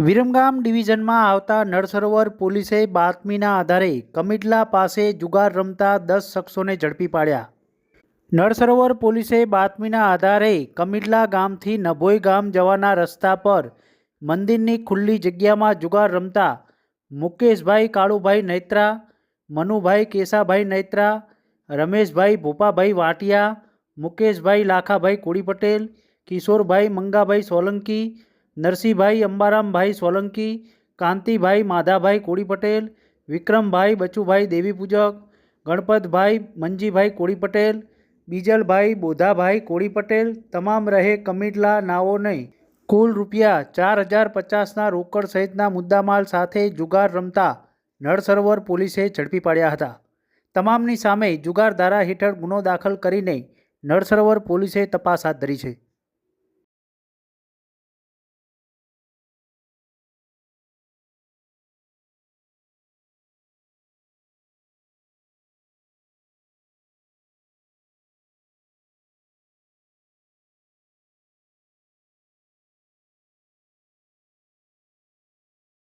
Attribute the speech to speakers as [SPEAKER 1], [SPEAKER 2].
[SPEAKER 1] વિરમગામ ડિવિઝનમાં આવતા નળસરોવર પોલીસે બાતમીના આધારે કમિટલા પાસે જુગાર રમતા દસ શખ્સોને ઝડપી પાડ્યા. નળસરોવર પોલીસે બાતમીના આધારે કમિટલા ગામથી નભોઈ ગામ જવાના રસ્તા પર મંદિરની ખુલ્લી જગ્યામાં જુગાર રમતા મુકેશભાઈ, કાળુભાઈ નૈત્રા, મનુભાઈ કેશાભાઈ નૈત્રા, રમેશભાઈ, ભૂપાભાઈ વાટિયા, મુકેશભાઈ લાખાભાઈ કોળી પટેલ, કિશોરભાઈ મંગાભાઈ સોલંકી નરસિંહભાઈ અંબારામભાઈ સોલંકી, કાંતિભાઈ માધાભાઈ કોળી પટેલ વિક્રમભાઈ બચુભાઈ દેવી પૂજક ગણપતભાઈ મંજીભાઈ કોળી પટેલ બીજલભાઈ બોધાભાઈ કોળી પટેલ તમામ રહે કમિટલા નાઓને કુલ રૂપિયા ચાર હજાર પચાસના રોકડ સહિતના મુદ્દામાલ સાથે જુગાર રમતા નળસરોવર પોલીસે ઝડપી પાડ્યા હતા. તમામની સામે જુગાર ધારા હેઠળ ગુનો દાખલ કરીને નળસરોવર પોલીસે તપાસ હાથ ધરી છે.